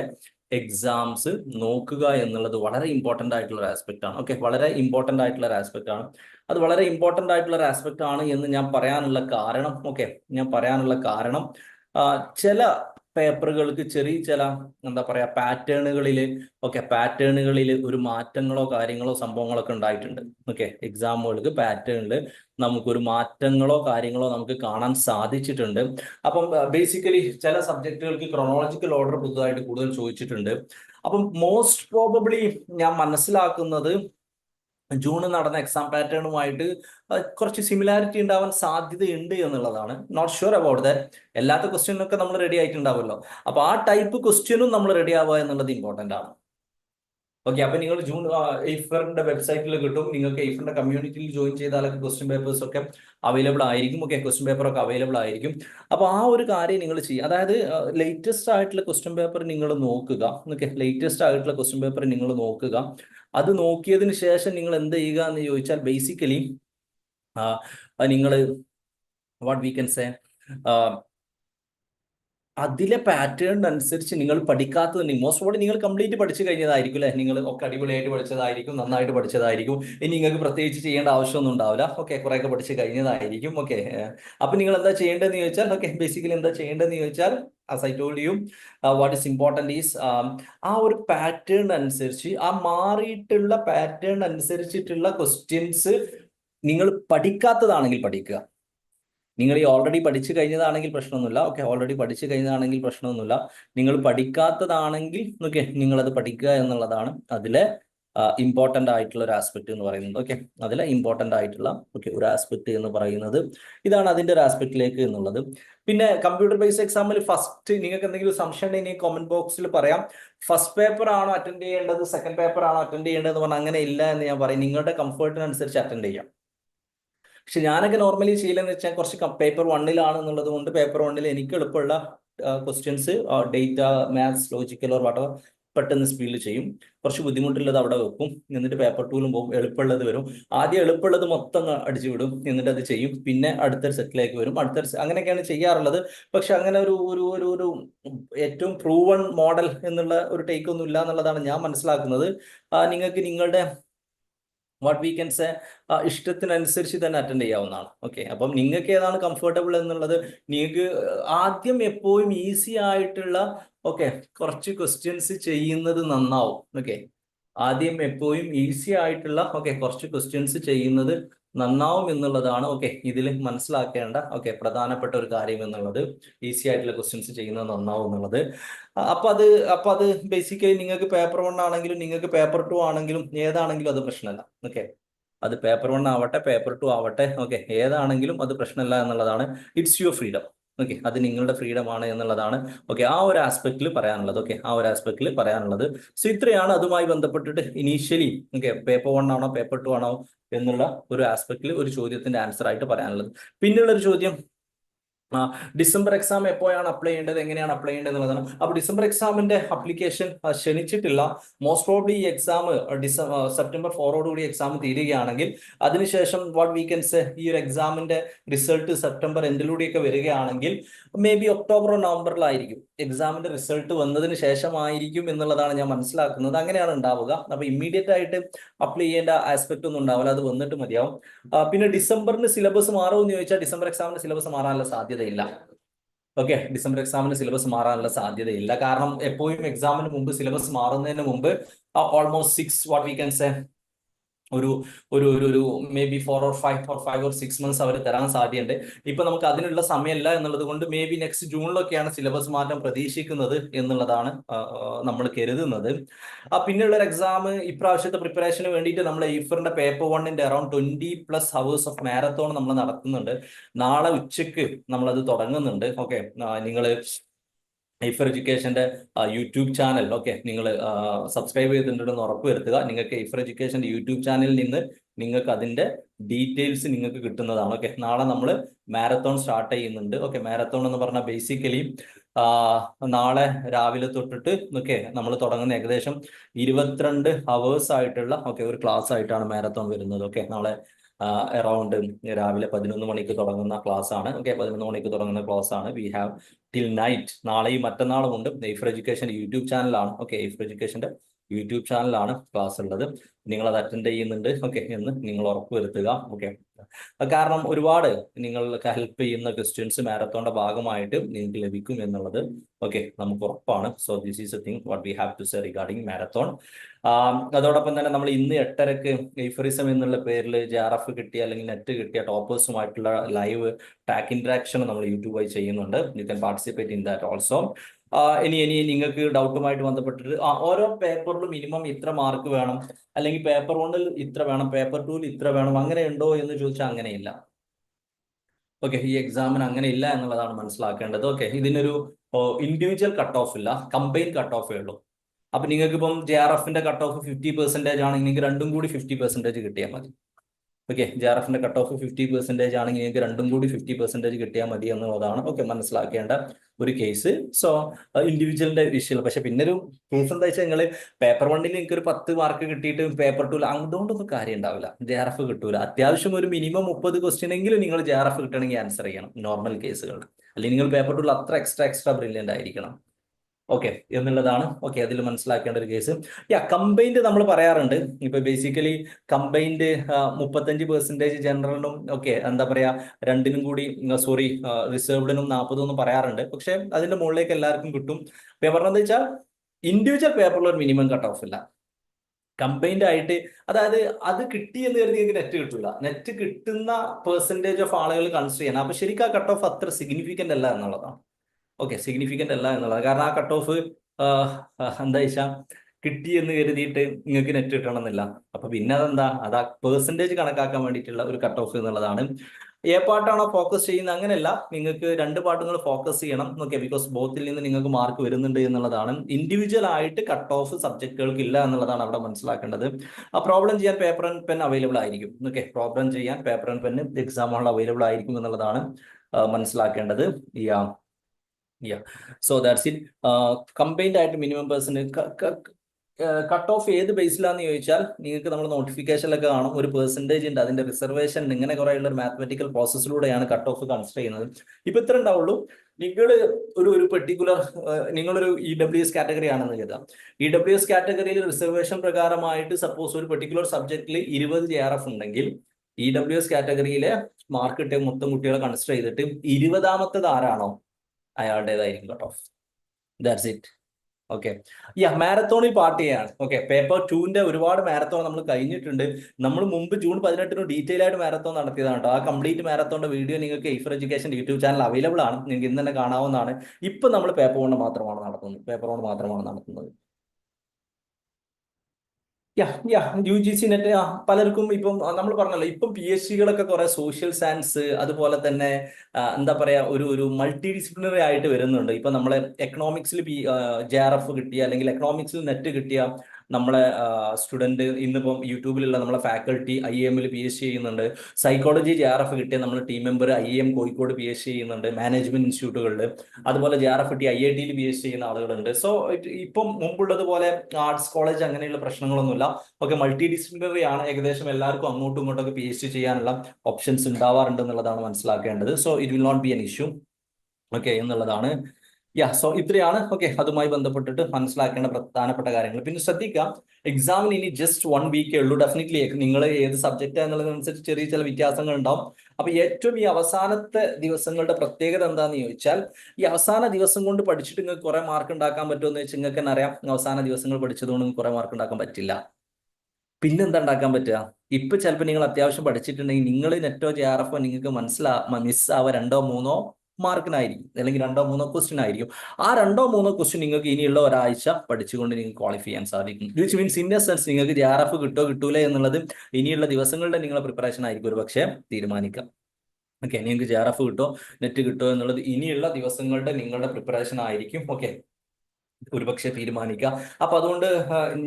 എക്സാംസ് നോക്കുക എന്നുള്ളത് വളരെ ഇമ്പോർട്ടന്റ് ആയിട്ടുള്ള ഒരു ആസ്പെക്ട് ആണ്. ഓക്കെ വളരെ ഇമ്പോർട്ടന്റ് ആയിട്ടുള്ള ഒരു ആസ്പെക്ട് ആണ്. അത് വളരെ ഇമ്പോർട്ടന്റ് ആയിട്ടുള്ള ഒരു ആസ്പെക്ട് ആണ് എന്ന് ഞാൻ പറയാനുള്ള കാരണം ഓക്കെ ഞാൻ പറയാനുള്ള കാരണം ചില പേപ്പറുകൾക്ക് ചെറിയ ചില എന്താ പറയാ പാറ്റേണുകളിൽ ഓക്കെ പാറ്റേണുകളിൽ ഒരു മാറ്റങ്ങളോ കാര്യങ്ങളോ സംഭവങ്ങളൊക്കെ ഉണ്ടായിട്ടുണ്ട്. ഓക്കെ എക്സാമുകൾക്ക് പാറ്റേണിൽ നമുക്കൊരു മാറ്റങ്ങളോ കാര്യങ്ങളോ നമുക്ക് കാണാൻ സാധിച്ചിട്ടുണ്ട്. അപ്പം ബേസിക്കലി ചില സബ്ജക്റ്റുകൾക്ക് ക്രോണോളജിക്കൽ ഓർഡർ പുതുതായിട്ട് കൂടുതൽ ചോദിച്ചിട്ടുണ്ട്. അപ്പം മോസ്റ്റ് പ്രോബബ്ലി ഞാൻ മനസ്സിലാക്കുന്നത് ജൂണിൽ നടന്ന എക്സാം പാറ്റേണുമായിട്ട് കുറച്ച് സിമിലാരിറ്റി ഉണ്ടാവാൻ സാധ്യതയുണ്ട് എന്നുള്ളതാണ്. നോട്ട് ഷുവർ അബൌട്ട് ദാറ്റ് എല്ലാത്ത ക്വസ്റ്റ്യനൊക്കെ നമ്മൾ റെഡി ആയിട്ടുണ്ടാവുമല്ലോ. അപ്പൊ ആ ടൈപ്പ് ക്വസ്റ്റ്യനും നമ്മൾ റെഡി ആവുക എന്നുള്ളത് ഇമ്പോർട്ടന്റ് ആണ്. ഓക്കെ അപ്പൊ നിങ്ങൾ ജൂൺ എയ്ഫറിന്റെ വെബ്സൈറ്റിൽ കിട്ടും. നിങ്ങൾക്ക് എയ്ഫറിന്റെ കമ്മ്യൂണിറ്റിയിൽ ജോയിൻ ചെയ്താലൊക്കെ ക്വസ്റ്റ്യൻ പേപ്പേഴ്സ് ഒക്കെ അവൈലബിൾ ആയിരിക്കും. ഓക്കെ ക്വസ്റ്റ്യൻ പേപ്പർ ഒക്കെ അവൈലബിൾ ആയിരിക്കും. അപ്പൊ ആ ഒരു കാര്യം നിങ്ങൾ ചെയ്യുക അതായത് ലേറ്റസ്റ്റ് ആയിട്ടുള്ള ക്വസ്റ്റ്യൻ പേപ്പർ നിങ്ങൾ നോക്കുക. ഓക്കെ ലേറ്റസ്റ്റ് ആയിട്ടുള്ള ക്വസ്റ്റ്യൻ പേപ്പർ നിങ്ങൾ നോക്കുക. അത് നോക്കിയതിന് ശേഷം നിങ്ങൾ എന്ത് ചെയ്യുക എന്ന് ചോദിച്ചാൽ ബേസിക്കലി നിങ്ങൾ വാട്ട് വി കൻ സേ അതിലെ പാറ്റേൺ അനുസരിച്ച് നിങ്ങൾ പഠിക്കാത്തതുണ്ടെങ്കിൽ മോസ്റ്റ് ഓഫ് നിങ്ങൾ കംപ്ലീറ്റ് പഠിച്ചു കഴിഞ്ഞതായിരിക്കും അല്ലെ? നിങ്ങൾ ഒക്കെ അടിപൊളിയായിട്ട് പഠിച്ചതായിരിക്കും നന്നായിട്ട് പഠിച്ചതായിരിക്കും. ഇനി നിങ്ങൾക്ക് പ്രത്യേകിച്ച് ചെയ്യേണ്ട ആവശ്യമൊന്നും ഉണ്ടാവില്ല. ഓക്കെ കുറേയൊക്കെ പഠിച്ച് കഴിഞ്ഞതായിരിക്കും. ഓക്കെ അപ്പൊ നിങ്ങൾ എന്താ ചെയ്യേണ്ടതെന്ന് ചോദിച്ചാൽ ഓക്കെ ബേസിക്കലി എന്താ ചെയ്യേണ്ടതെന്ന് ചോദിച്ചാൽ as I told you what is important is ആ ഒരു പാറ്റേൺ അനുസരിച്ച് ആ മാറിയിട്ടുള്ള പാറ്റേൺ അനുസരിച്ചിട്ടുള്ള ക്വസ്റ്റ്യൻസ് നിങ്ങൾ പഠിക്കാത്തതാണെങ്കിൽ പഠിക്കുക. നിങ്ങൾ ഈ ഓൾറെഡി പഠിച്ചു കഴിഞ്ഞതാണെങ്കിൽ പ്രശ്നമൊന്നുമില്ല. ഓക്കെ ഓൾറെഡി പഠിച്ചു കഴിഞ്ഞതാണെങ്കിൽ പ്രശ്നമൊന്നുമില്ല. നിങ്ങൾ പഠിക്കാത്തതാണെങ്കിൽ ഓക്കെ നിങ്ങളത് പഠിക്കുക എന്നുള്ളതാണ് അതിലെ ഇമ്പോർട്ടന്റ് ആയിട്ടുള്ള ഒരു ആസ്പെക്ട് എന്ന് പറയുന്നത്. ഓക്കെ അതിലെ ഇമ്പോർട്ടന്റ് ആയിട്ടുള്ള ഓക്കെ ഒരു ആസ്പെക്ട് എന്ന് പറയുന്നത്. ഇതാണ് അതിന്റെ ഒരു ആസ്പെക്റ്റിലേക്ക് എന്നുള്ളത്. പിന്നെ കമ്പ്യൂട്ടർ ബേസ് എക്സാമിൽ ഫസ്റ്റ് നിങ്ങൾക്ക് എന്തെങ്കിലും സംശയം ഉണ്ടെങ്കിൽ കമന്റ് ബോക്സിൽ പറയാം. ഫസ്റ്റ് പേപ്പർ ആണോ അറ്റൻഡ് ചെയ്യേണ്ടത്? സെക്കൻഡ് പേപ്പർ ആണോ അറ്റൻഡ് ചെയ്യേണ്ടത് പറഞ്ഞാൽ അങ്ങനെ ഇല്ല എന്ന് ഞാൻ പറയും. നിങ്ങളുടെ കംഫർട്ടിനനുസരിച്ച് അറ്റൻഡ് ചെയ്യാം. പക്ഷെ ഞാനൊക്കെ നോർമലി ചെയ്യലെന്ന് വെച്ചാൽ കുറച്ച് പേപ്പർ വണ്ണിലാണ് എന്നുള്ളത് കൊണ്ട് പേപ്പർ വണ്ണിൽ എനിക്ക് എളുപ്പമുള്ള questions data maths logical or whatever പെട്ടെന്ന് സ്പീഡിൽ ചെയ്യും. കുറച്ച് ബുദ്ധിമുട്ടുള്ളത് അവിടെ വെക്കും. എന്നിട്ട് പേപ്പർ ടൂലും പോകും. എളുപ്പമുള്ളത് വരും. ആദ്യം എളുപ്പമുള്ളത് മൊത്തം അടിച്ചു വിടും. എന്നിട്ട് അത് ചെയ്യും. പിന്നെ അടുത്തൊരു സെറ്റിലേക്ക് വരും. അടുത്ത അങ്ങനെയൊക്കെയാണ് ചെയ്യാറുള്ളത്. പക്ഷെ അങ്ങനെ ഒരു ഒരു ഒരു ഒരു ഏറ്റവും പ്രൂവൺ മോഡൽ എന്നുള്ള ഒരു ടേക്ക് ഒന്നും ഇല്ല എന്നുള്ളതാണ് ഞാൻ മനസ്സിലാക്കുന്നത്. നിങ്ങൾക്ക് നിങ്ങളുടെ വാട്ട് വി ക്യാൻ സേ ഇഷ്ടത്തിനനുസരിച്ച് തന്നെ അറ്റൻഡ് ചെയ്യാവുന്നതാണ്. ഓക്കെ അപ്പം നിങ്ങൾക്ക് ഏതാണ് കംഫർട്ടബിൾ എന്നുള്ളത്? നിങ്ങൾക്ക് ആദ്യം എപ്പോഴും ഈസി ആയിട്ടുള്ള ഓക്കെ കുറച്ച് ക്വസ്റ്റ്യൻസ് ചെയ്യുന്നത് നന്നാവും. ഓക്കെ ആദ്യം എപ്പോഴും ഈസി ആയിട്ടുള്ള ഓക്കെ കുറച്ച് ക്വസ്റ്റ്യൻസ് ചെയ്യുന്നത് നന്നാവും എന്നുള്ളതാണ്. ഓക്കെ ഇതിൽ മനസ്സിലാക്കേണ്ട ഓക്കെ പ്രധാനപ്പെട്ട ഒരു കാര്യം എന്നുള്ളത്. ഈസി ആയിട്ടുള്ള ക്വസ്റ്റ്യൻസ് ചെയ്യുന്നത് നന്നാവും എന്നുള്ളത്. അപ്പൊ അത് അപ്പൊ അത് ബേസിക്കലി നിങ്ങൾക്ക് പേപ്പർ വൺ ആണെങ്കിലും നിങ്ങൾക്ക് പേപ്പർ ടു ആണെങ്കിലും ഏതാണെങ്കിലും അത് പ്രശ്നമല്ല ഓക്കെ അത് പേപ്പർ വൺ ആവട്ടെ പേപ്പർ ടു ആവട്ടെ ഓക്കെ ഏതാണെങ്കിലും അത് പ്രശ്നമല്ല എന്നുള്ളതാണ്. ഇറ്റ്സ് യുവർ ഫ്രീഡം ഓക്കെ അത് നിങ്ങളുടെ ഫ്രീഡം ആണ് എന്നുള്ളതാണ്. ഓക്കെ ആ ഒരു ആസ്പെക്റ്റിൽ പറയാനുള്ളത്. ഓക്കെ ആ ഒരു ആസ്പെക്റ്റിൽ പറയാനുള്ളത്. സോ ഇത്രയാണ് അതുമായി ബന്ധപ്പെട്ടിട്ട് ഇനീഷ്യലി ഓക്കെ പേപ്പർ വൺ ആണോ പേപ്പർ ടു ആണോ എന്നുള്ള ഒരു ആസ്പെക്റ്റിൽ ഒരു ചോദ്യത്തിന്റെ ആൻസർ ആയിട്ട് പറയാനുള്ളത്. പിന്നെയുള്ള ഒരു ചോദ്യം ഡിസംബർ എക്സാം എപ്പോഴാണ് അപ്ലൈ ചെയ്യേണ്ടത് എങ്ങനെയാണ് അപ്ലൈ ചെയ്യേണ്ടത് എന്നുള്ളതാണ് അപ്പോൾ ഡിസംബർ എക്സാമിന്റെ അപ്ലിക്കേഷൻ ക്ഷണിച്ചിട്ടില്ല. മോസ്റ്റ് പ്രോബ്ലി ഈ എക്സാം ഡിസംബർ സെപ്റ്റംബർ ഫോറോടുകൂടി എക്സാം തീരുകയാണെങ്കിൽ അതിനുശേഷം വാട്ട് വീക്കൻസ് ഈ ഒരു എക്സാമിന്റെ റിസൾട്ട് സെപ്റ്റംബർ എൻഡിലൂടെയൊക്കെ വരികയാണെങ്കിൽ മേ ബി ഒക്ടോബറോ നവംബറിലായിരിക്കും എക്സാമിന്റെ റിസൾട്ട് വന്നതിന് ശേഷമായിരിക്കും എന്നുള്ളതാണ് ഞാൻ മനസ്സിലാക്കുന്നത്. അങ്ങനെയാണ് ഉണ്ടാവുക. അപ്പൊ ഇമ്മീഡിയറ്റ് ആയിട്ട് അപ്ലൈ ചെയ്യേണ്ട ആസ്പെക്ട് ഒന്നും ഉണ്ടാവില്ല. അത് വന്നിട്ട് മതിയാവും. പിന്നെ ഡിസംബറിന് സിലബസ് മാറുമെന്ന് ചോദിച്ചാൽ ഡിസംബർ എക്സാമിന്റെ സിലബസ് മാറാനുള്ള സാധ്യതയില്ല. ഓക്കെ ഡിസംബർ എക്സാമിന് സിലബസ് മാറാനുള്ള സാധ്യതയില്ല. കാരണം എപ്പോഴും എക്സാമിന് മുമ്പ് സിലബസ് മാറുന്നതിന് മുമ്പ് almost six what we can say ഒരു ഒരു ഒരു ഒരു maybe four or five four five or six months അവർ തരാൻ സാധ്യതയുണ്ട്. ഇപ്പൊ നമുക്ക് അതിനുള്ള സമയമല്ല എന്നുള്ളത് കൊണ്ട് മേ ബി നെക്സ്റ്റ് ജൂണിലൊക്കെയാണ് സിലബസ് മാറ്റം പ്രതീക്ഷിക്കുന്നത് എന്നുള്ളതാണ് നമ്മൾ കരുതുന്നത്. ആ പിന്നെയുള്ള ഒരു എക്സാം ഇപ്രാവശ്യത്തെ പ്രിപ്പറേഷന് വേണ്ടിയിട്ട് നമ്മൾ ഈഫറിന്റെ പേപ്പർ വണ്ണിന്റെ around twenty plus hours of marathon നമ്മൾ നടത്തുന്നുണ്ട്. നാളെ ഉച്ചയ്ക്ക് നമ്മളത് തുടങ്ങുന്നുണ്ട്. ഓക്കെ നിങ്ങൾ ഐഫർ എഡ്യൂക്കേഷന്റെ യൂട്യൂബ് ചാനൽ ഓക്കെ നിങ്ങൾ സബ്സ്ക്രൈബ് ചെയ്തിട്ടുണ്ടെന്ന് ഉറപ്പ് വരുത്തുക. നിങ്ങൾക്ക് ഐഫർ എഡ്യൂക്കേഷന്റെ യൂട്യൂബ് ചാനലിൽ നിന്ന് നിങ്ങൾക്ക് അതിന്റെ ഡീറ്റെയിൽസ് നിങ്ങൾക്ക് കിട്ടുന്നതാണ്. ഓക്കെ നാളെ നമ്മൾ മാരത്തോൺ സ്റ്റാർട്ട് ചെയ്യുന്നുണ്ട്. ഓക്കെ മാരത്തോൺ എന്ന് പറഞ്ഞാൽ ബേസിക്കലി നാളെ രാവിലെ തൊട്ടിട്ട് ഓക്കെ നമ്മൾ തുടങ്ങുന്ന ഏകദേശം ഇരുപത്തിരണ്ട് ഹവേഴ്സ് ആയിട്ടുള്ള ഓക്കെ ഒരു ക്ലാസ് ആയിട്ടാണ് മാരത്തോൺ വരുന്നത്. ഓക്കെ നാളെ അറൗണ്ട് രാവിലെ പതിനൊന്ന് മണിക്ക് തുടങ്ങുന്ന ക്ലാസ് ആണ്. ഓക്കെ പതിനൊന്ന് മണിക്ക് തുടങ്ങുന്ന ക്ലാസ് ആണ്. വി ഹാവ് ടിൽ നൈറ്റ് നാളെയും മറ്റന്നാളും ഉണ്ട്. നെയ്ഫർ എഡ്യൂക്കേഷൻ യൂട്യൂബ് ചാനലാണ് ഓക്കെ നെയ്ഫർ എഡ്യൂക്കേഷന്റെ യൂട്യൂബ് ചാനലാണ് ക്ലാസ് ഉള്ളത്. നിങ്ങൾ അത് അറ്റൻഡ് ചെയ്യുന്നുണ്ട്. ഓക്കെ എന്ന് നിങ്ങൾ ഉറപ്പുവരുത്തുക ഓക്കെ കാരണം ഒരുപാട് നിങ്ങൾക്ക് ഹെൽപ്പ് ചെയ്യുന്ന ക്വസ്റ്റ്യൻസ് മാരത്തോണിന്റെ ഭാഗമായിട്ട് നിങ്ങൾക്ക് ലഭിക്കും എന്നുള്ളത്. ഓക്കെ നമുക്ക് ഉറപ്പാണ്. So this is a thing what we have to say regarding marathon അതോടൊപ്പം തന്നെ നമ്മൾ ഇന്ന് എട്ടരക്ക് ഗൈഫറിസം എന്നുള്ള പേരിൽ ജെ ആർ എഫ് കിട്ടിയ അല്ലെങ്കിൽ നെറ്റ് കിട്ടിയ ടോപ്പേഴ്സുമായിട്ടുള്ള ലൈവ് ടാക്ക് ഇന്ററാക്ഷൻ നമ്മൾ യൂട്യൂബായി ചെയ്യുന്നുണ്ട്. You can participate in that also ഇനി ഇനി നിങ്ങൾക്ക് ഡൗട്ടുമായിട്ട് ബന്ധപ്പെട്ടിട്ട് ആ ഓരോ പേപ്പറിലും മിനിമം ഇത്ര മാർക്ക് വേണം അല്ലെങ്കിൽ പേപ്പർ വണ്ണിൽ ഇത്ര വേണം പേപ്പർ ടൂവിൽ ഇത്ര വേണം അങ്ങനെ ഉണ്ടോ എന്ന് ചോദിച്ചാൽ അങ്ങനെയില്ല. ഓക്കെ ഈ എക്സാമിന് അങ്ങനെ ഇല്ല എന്നുള്ളതാണ് മനസ്സിലാക്കേണ്ടത്. ഓക്കെ ഇതിനൊരു ഇൻഡിവിജ്വൽ കട്ട് ഓഫ് ഇല്ല കമ്പൈൻ കട്ട് ഓഫേ ഉള്ളൂ. അപ്പൊ നിങ്ങൾക്ക് ഇപ്പം ജെ ആർ എഫിന്റെ കട്ട് ഓഫ് ഫിഫ്റ്റി പെർസെന്റേജ് ആണെങ്കിൽ നിങ്ങൾക്ക് രണ്ടും കൂടി ഫിഫ്റ്റി പെർസെന്റേജ് കിട്ടിയാൽ മതി. ഓക്കെ ജെ ആർ എഫിന്റെ കട്ട് ഓഫ് ഫിഫ്റ്റി പെർസെന്റേജ് ആണെങ്കിൽ നിങ്ങൾക്ക് രണ്ടും കൂടി ഫിഫ്റ്റി പെർസെന്റേജ് കിട്ടിയാൽ മതി എന്നുള്ളതാണ്. ഓക്കെ മനസ്സിലാക്കേണ്ട ഒരു കേസ് സോ ഇൻഡിവിജ്വലിന്റെ വിഷയം പക്ഷെ പിന്നെ ഒരു കേസ് എന്താ വെച്ചാൽ നിങ്ങൾ പേപ്പർ വണ്ണിൽ നിങ്ങൾക്ക് ഒരു പത്ത് മാർക്ക് കിട്ടിയിട്ട് പേപ്പർ ടു അതുകൊണ്ടൊന്നും കാര്യം ഉണ്ടാവില്ല. ജെ ആർ എഫ് കിട്ടൂല. അത്യാവശ്യം ഒരു മിനിമം മുപ്പത് ക്വസ്റ്റ്യൻ എങ്കിലും നിങ്ങൾ ജെ ആർ എഫ് കിട്ടണമെങ്കിൽ ആൻസർ ചെയ്യണം. നോർമൽ കേസുകൾ അല്ലെങ്കിൽ നിങ്ങൾ പേപ്പർ ടുള്ള അത്ര എക്സ്ട്രാ എക്സ്ട്രാ ബ്രില്യന്റ് ആയിരിക്കണം. ഓക്കെ എന്നുള്ളതാണ്. ഓക്കെ അതിൽ മനസ്സിലാക്കേണ്ട ഒരു കേസ് യാ കമ്പൈൻഡ് നമ്മൾ പറയാറുണ്ട്. ഇപ്പൊ ബേസിക്കലി കമ്പൈൻഡ് മുപ്പത്തഞ്ച് പെർസെന്റേജ് ജനറലിനും ഓക്കെ എന്താ പറയാ രണ്ടിനും കൂടി സോറി റിസർവ്ഡിനും നാൽപ്പതും ഒന്നും പറയാറുണ്ട്. പക്ഷെ അതിന്റെ മുകളിലേക്ക് എല്ലാവർക്കും കിട്ടും. അപ്പൊ എന്താ പറഞ്ഞത് വെച്ചാൽ ഇൻഡിവിജ്വൽ പേപ്പറിൽ ഒരു മിനിമം കട്ട് ഓഫ് ഇല്ല. കമ്പൈൻഡ് ആയിട്ട് അതായത് അത് കിട്ടി എന്ന് കരുതി എനിക്ക് നെറ്റ് കിട്ടില്ല നെറ്റ് കിട്ടുന്ന പെർസെന്റേജ് ഓഫ് ആളുകൾ കൺസിഡർ ചെയ്യണം. അപ്പൊ ശരിക്കും ആ കട്ട് ഓഫ് അത്ര സിഗ്നിഫിക്കന്റ് അല്ല എന്നുള്ളതാണ്. ഓക്കെ സിഗ്നിഫിക്കന്റ് അല്ല എന്നുള്ളത്. കാരണം ആ കട്ട് ഓഫ് എന്താ വെച്ചാൽ കിട്ടി എന്ന് കരുതിയിട്ട് നിങ്ങൾക്ക് നെറ്റ് കിട്ടണമെന്നില്ല. അപ്പൊ പിന്നെ അതെന്താ? അത് ആ പെർസെന്റേജ് കണക്കാക്കാൻ വേണ്ടിയിട്ടുള്ള ഒരു കട്ട് ഓഫ് എന്നുള്ളതാണ്. ഏ പാട്ടാണോ ഫോക്കസ് ചെയ്യുന്നത്? അങ്ങനെയല്ല. നിങ്ങൾക്ക് രണ്ട് പാട്ടുകൾ ഫോക്കസ് ചെയ്യണം. ഓക്കെ ബിക്കോസ് ബോത്തിൽ നിന്ന് നിങ്ങൾക്ക് മാർക്ക് വരുന്നുണ്ട് എന്നുള്ളതാണ്. ഇൻഡിവിജ്വൽ ആയിട്ട് കട്ട് ഓഫ് സബ്ജക്റ്റുകൾക്ക് ഇല്ല എന്നുള്ളതാണ് അവിടെ മനസ്സിലാക്കേണ്ടത്. ആ പ്രോബ്ലം ചെയ്യാൻ പേപ്പർ ആൻഡ് പെൻ അവൈലബിൾ ആയിരിക്കും. ഓക്കെ പ്രോബ്ലം ചെയ്യാൻ paper and pen exam hall available ആയിരിക്കും എന്നുള്ളതാണ് മനസ്സിലാക്കേണ്ടത്. Yeah yeah so that's it combined ആയിട്ട് മിനിമം പേഴ്സൺ കട്ട് ഓഫ് ഏത് ബേസിലാന്ന് ചോദിച്ചാൽ നിങ്ങൾക്ക് നമ്മൾ നോട്ടിഫിക്കേഷനിലൊക്കെ കാണും. ഒരു പെർസെന്റേജ് ഉണ്ട്. അതിന്റെ റിസർവേഷൻ ഇങ്ങനെ കുറേയുള്ള ഒരു മാത്തമെറ്റിക്കൽ പ്രോസസ്സിലൂടെയാണ് കട്ട് ഓഫ് കൺസിഡർ ചെയ്യുന്നത്. ഇപ്പൊ ഇത്ര ഉണ്ടാവുള്ളൂ. നിങ്ങൾ ഒരു ഒരു പെർട്ടിക്കുലർ നിങ്ങളൊരു ഇ ഡബ്ല്യു എസ് കാറ്റഗറി ആണെന്ന് കരുതാം. ഇ ഡബ്ല്യു എസ് കാറ്റഗറിയിൽ റിസർവേഷൻ പ്രകാരമായിട്ട് സപ്പോസ് ഒരു പെർട്ടിക്കുലർ സബ്ജക്റ്റിൽ ഇരുപത് ജെ ആർ എഫ് ഉണ്ടെങ്കിൽ ഇ ഡബ്ല്യു എസ് കാറ്റഗറിയിലെ മാർക്ക് കിട്ടിയ മൊത്തം കുട്ടികളെ കൺസിഡർ ചെയ്തിട്ട് ഇരുപതാമത്തത് ആരാണോ? അയാളുടേതായിരിക്കും cut off that's it okay yeah മാരത്തോണിൽ part ചെയ്യാണ് ഓക്കെ പേപ്പർ ടൂവിന്റെ ഒരുപാട് മാരത്തോൺ നമ്മൾ കഴിഞ്ഞിട്ടുണ്ട്. നമ്മൾ മുമ്പ് ജൂൺ പതിനെട്ടിന് ഡീറ്റെയിൽ ആയിട്ട് മാരത്തോൺ നടത്തിയതാണ് കേട്ടോ ആ കംപ്ലീറ്റ് മാരത്തോണിന്റെ വീഡിയോ നിങ്ങൾക്ക് Eifer education YouTube channel available ആണ്. നിങ്ങൾക്ക് ഇന്ന് തന്നെ കാണാവുന്നതാണ്. ഇപ്പൊ നമ്മൾ പേപ്പർ കൊണ്ട് മാത്രമാണ് നടത്തുന്നത്. പേപ്പർ കൊണ്ട് മാത്രമാണ് നടത്തുന്നത്. Yeah yeah U G C NET പലർക്കും ഇപ്പം നമ്മൾ പറഞ്ഞല്ലോ ഇപ്പം പി എച്ച് സികളൊക്കെ കുറെ സോഷ്യൽ സയൻസ് അതുപോലെ തന്നെ എന്താ പറയാ ഒരു ഒരു മൾട്ടി ഡിസിപ്ലിനറി ആയിട്ട് വരുന്നുണ്ട്. ഇപ്പൊ നമ്മളെ എക്കണോമിക്സിൽ പി ജെ ആർ എഫ് കിട്ടിയ അല്ലെങ്കിൽ എക്കണോമിക്സിൽ നെറ്റ് കിട്ടിയ നമ്മളെ സ്റ്റുഡന്റ് ഇന്നിപ്പം യൂട്യൂബിലുള്ള നമ്മളെ ഫാക്കൾട്ടി ഐ എമ്മിൽ പി എച്ച് ചെയ്യുന്നുണ്ട്. സൈക്കോളജി ജെ ആർ എഫ് കിട്ടിയ നമ്മൾ team member I M Kozhikode P H ചെയ്യുന്നുണ്ട് മാനേജ്മെന്റ് ഇൻസ്റ്റിറ്റ്യൂട്ടുകളിൽ അതുപോലെ ജെ ആർ എഫ് കിട്ടി ഐ ഐ ടിയിൽ പി എച്ച് ചെയ്യുന്ന ആളുകളുണ്ട്. സോ ഇപ്പം മുമ്പുള്ളതുപോലെ ആർട്സ് കോളേജ് അങ്ങനെയുള്ള പ്രശ്നങ്ങളൊന്നുമില്ല. ഒക്കെ മൾട്ടി ഡിസിപ്ലിനറി ആണ്. ഏകദേശം എല്ലാവർക്കും അങ്ങോട്ടും ഇങ്ങോട്ടൊക്കെ പി എച്ച് ചെയ്യാനുള്ള ഓപ്ഷൻസ് ഉണ്ടാവാറുണ്ട് എന്നുള്ളതാണ് മനസ്സിലാക്കേണ്ടത്. So it will not be an issue okay എന്നുള്ളതാണ് യാ സോ ഇത്രയാണ്. ഓക്കെ അതുമായി ബന്ധപ്പെട്ടിട്ട് മനസ്സിലാക്കേണ്ട പ്രധാനപ്പെട്ട കാര്യങ്ങൾ. പിന്നെ ശ്രദ്ധിക്കാം എക്സാമിന് ഇനി ജസ്റ്റ് വൺ വീക്കേ ഉള്ളൂ. ഡെഫിനറ്റ്ലി നിങ്ങൾ ഏത് സബ്ജക്റ്റ് എന്നുള്ളതനുസരിച്ച് ചെറിയ ചില വ്യത്യാസങ്ങൾ ഉണ്ടാവും. അപ്പൊ ഏറ്റവും ഈ അവസാനത്തെ ദിവസങ്ങളുടെ പ്രത്യേകത എന്താണെന്ന് ചോദിച്ചാൽ ഈ അവസാന ദിവസം കൊണ്ട് പഠിച്ചിട്ട് നിങ്ങൾക്ക് കുറെ മാർക്ക് ഉണ്ടാക്കാൻ പറ്റുമെന്ന് വെച്ചാൽ നിങ്ങൾക്ക് തന്നെ അറിയാം. അവസാന ദിവസങ്ങൾ പഠിച്ചതുകൊണ്ട് കുറെ മാർക്ക് ഉണ്ടാക്കാൻ പറ്റില്ല. പിന്നെന്താ ഉണ്ടാക്കാൻ പറ്റുക? ഇപ്പൊ ചിലപ്പോൾ നിങ്ങൾ അത്യാവശ്യം പഠിച്ചിട്ടുണ്ടെങ്കിൽ നിങ്ങൾ നെറ്റോ ജെ ആർ എഫോ നിങ്ങൾക്ക് മനസ്സിലാ മിസ്സാവുക രണ്ടോ മൂന്നോ മാർക്കിനായിരിക്കും അല്ലെങ്കിൽ രണ്ടോ മൂന്നോ ക്വസ്റ്റ്യൻ ആയിരിക്കും ആ രണ്ടോ മൂന്നോ ക്വസ്റ്റ്യൻ നിങ്ങൾക്ക് ഇനിയുള്ള ഒരാഴ്ച പഠിച്ചുകൊണ്ട് നിങ്ങൾക്ക് ക്വാളിഫൈ ചെയ്യാൻ സാധിക്കും. Which means in a sense നിങ്ങൾക്ക് ജെ ആർ എഫ് കിട്ടോ കിട്ടൂല എന്നുള്ളത് ഇനിയുള്ള ദിവസങ്ങളുടെ നിങ്ങളുടെ പ്രിപ്പറേഷൻ ആയിരിക്കും ഒരു പക്ഷേ തീരുമാനിക്കാം. ഓക്കെ നിങ്ങൾക്ക് ജെ ആർ എഫ് കിട്ടോ നെറ്റ് കിട്ടോ എന്നുള്ളത് ഇനിയുള്ള ദിവസങ്ങളുടെ നിങ്ങളുടെ പ്രിപ്പറേഷൻ ആയിരിക്കും. ഓക്കെ ഒരുപക്ഷെ തീരുമാനിക്കുക അപ്പൊ അതുകൊണ്ട്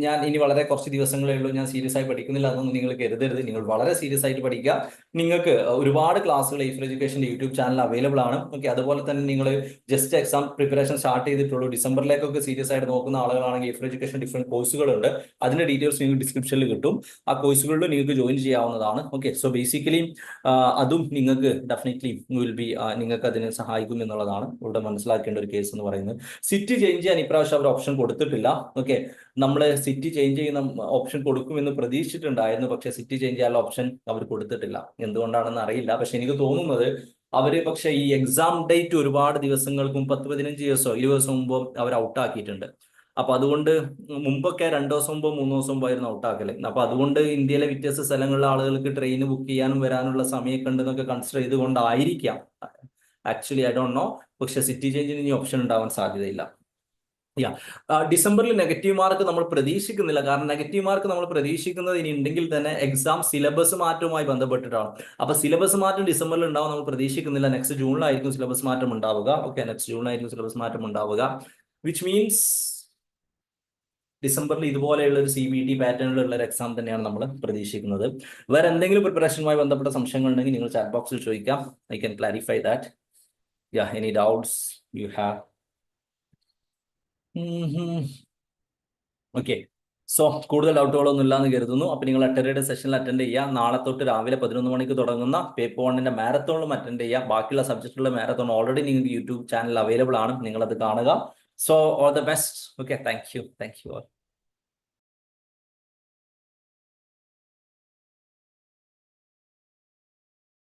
ഞാൻ ഇനി വളരെ കുറച്ച് ദിവസങ്ങളേ ഉള്ളൂ ഞാൻ സീരിയസ് ആയി പഠിക്കുന്നില്ല. അതൊന്നും നിങ്ങൾ കരുതരുത്. നിങ്ങൾ വളരെ സീരിയസ് ആയിട്ട് പഠിക്കുക. നിങ്ങൾക്ക് ഒരുപാട് ക്ലാസ്സുകൾ ഈഫർ എഡ്യൂക്കേഷന്റെ യൂട്യൂബ് ചാനൽ അവൈലബിൾ ആണ്. ഓക്കെ അതുപോലെ തന്നെ നിങ്ങൾ ജസ്റ്റ് എക്സാം പ്രിപ്പറേഷൻ സ്റ്റാർട്ട് ചെയ്തിട്ടുള്ളൂ. ഡിസംബറിലേക്കൊക്കെ സീരിയസ് ആയിട്ട് നോക്കുന്ന ആളുകളാണെങ്കിൽ ഈഫർ എഡ്യൂക്കേഷൻ ഡിഫറെന്റ് കോഴ്സുകളുണ്ട് അതിന്റെ ഡീറ്റെയിൽസ് നിങ്ങൾക്ക് ഡിസ്ക്രിപ്ഷനിൽ കിട്ടും. ആ കോഴ്സുകളിൽ നിങ്ങൾക്ക് ജോയിൻ ചെയ്യാവുന്നതാണ്. ഓക്കെ സോ ബേസിക്കലി അതും നിങ്ങൾക്ക് ഡെഫിനറ്റ്ലി വിൽ ബി നിങ്ങൾക്ക് അതിനെ സഹായിക്കും എന്നുള്ളതാണ് ഇവിടെ മനസ്സിലാക്കേണ്ട ഒരു കേസ് എന്ന് പറയുന്നത്. സിറ്റി ചേഞ്ച് ചെയ്യാൻ ഇപ്രാവശ്യം ഇപ്രാവശ്യം അവർ ഓപ്ഷൻ കൊടുത്തിട്ടില്ല. ഓക്കെ നമ്മൾ സിറ്റി ചേഞ്ച് ചെയ്യുന്ന ഓപ്ഷൻ കൊടുക്കുമെന്ന് പ്രതീക്ഷിച്ചിട്ടുണ്ടായിരുന്നു. പക്ഷെ സിറ്റി ചേഞ്ച് ചെയ്യാൻ ഓപ്ഷൻ അവർ കൊടുത്തിട്ടില്ല. എന്തുകൊണ്ടാണെന്ന് അറിയില്ല. പക്ഷെ എനിക്ക് തോന്നുന്നത് അവർ പക്ഷെ ഈ എക്സാം ഡേറ്റ് ഒരുപാട് ദിവസങ്ങൾക്കും പത്ത് പതിനഞ്ച് ദിവസം ഇരുപത് ദിവസം മുമ്പോ അവർ ഔട്ടാക്കിയിട്ടുണ്ട് അപ്പൊ അതുകൊണ്ട് മുമ്പൊക്കെ രണ്ടു ദിവസം മുമ്പോ മൂന്ന് ദിവസം മുമ്പോ ആയിരുന്നു ഔട്ടാക്കൽ അപ്പൊ അതുകൊണ്ട് ഇന്ത്യയിലെ വ്യത്യസ്ത സ്ഥലങ്ങളിലെ ആളുകൾക്ക് ട്രെയിൻ ബുക്ക് ചെയ്യാനും വരാനുള്ള സമയമൊക്കെ ഉണ്ടെന്നൊക്കെ കൺസിഡർ ചെയ്തുകൊണ്ടായിരിക്കാം. ആക്ച്വലി ഐ ഡോണ്ട് നോ പക്ഷെ സിറ്റി ചേഞ്ചിന് ഇനി ഓപ്ഷൻ ഉണ്ടാവാൻ സാധ്യതയില്ല. യാ ഡിസംബറിൽ നെഗറ്റീവ് മാർക്ക് നമ്മൾ പ്രതീക്ഷിക്കുന്നില്ല. കാരണം നെഗറ്റീവ് മാർക്ക് നമ്മൾ പ്രതീക്ഷിക്കുന്നത് ഇനി ഉണ്ടെങ്കിൽ തന്നെ എക്സാം സിലബസ് മാറ്റവുമായി ബന്ധപ്പെട്ടിട്ടാണ്. അപ്പൊ സിലബസ് മാറ്റം ഡിസംബറിൽ ഉണ്ടാവും നമ്മൾ പ്രതീക്ഷിക്കുന്നില്ല. നെക്സ്റ്റ് ജൂണിലായിരിക്കും സിലബസ് മാറ്റം ഉണ്ടാവുക. ഓക്കെ നെക്സ്റ്റ് ജൂണിലായിരിക്കും സിലബസ് മാറ്റം ഉണ്ടാവുക. വിച്ച് മീൻസ് ഡിസംബറിൽ ഇതുപോലെയുള്ള ഒരു സി ബി ടി പാറ്റേണിലുള്ള ഒരു എക്സാം തന്നെയാണ് നമ്മൾ പ്രതീക്ഷിക്കുന്നത്. വേറെ എന്തെങ്കിലും പ്രിപ്പറേഷനുമായി ബന്ധപ്പെട്ട സംശയങ്ങൾ ഉണ്ടെങ്കിൽ നിങ്ങൾ ചാറ്റ് ബോക്സിൽ ചോദിക്കാം. I can clarify that yeah any doubts you have okay so കൂടുതൽ ഡൗട്ടുകളൊന്നും ഇല്ലാന്ന് കരുതുന്നു. അപ്പൊ നിങ്ങൾ അറ്റൻഡ് സെഷനിൽ അറ്റൻഡ് ചെയ്യുക. നാളെ തൊട്ട് രാവിലെ പതിനൊന്ന് മണിക്ക് തുടങ്ങുന്ന പേപ്പർ വണ്ണിന്റെ മാരത്തോണിലും അറ്റൻഡ് ചെയ്യുക. ബാക്കിയുള്ള സബ്ജക്റ്റുള്ള മാരത്തോൺ ഓൾറെഡി നിങ്ങൾക്ക് യൂട്യൂബ് ചാനൽ അവൈലബിൾ ആണ്. നിങ്ങൾ അത് കാണുക. So all the best okay thank you thank you all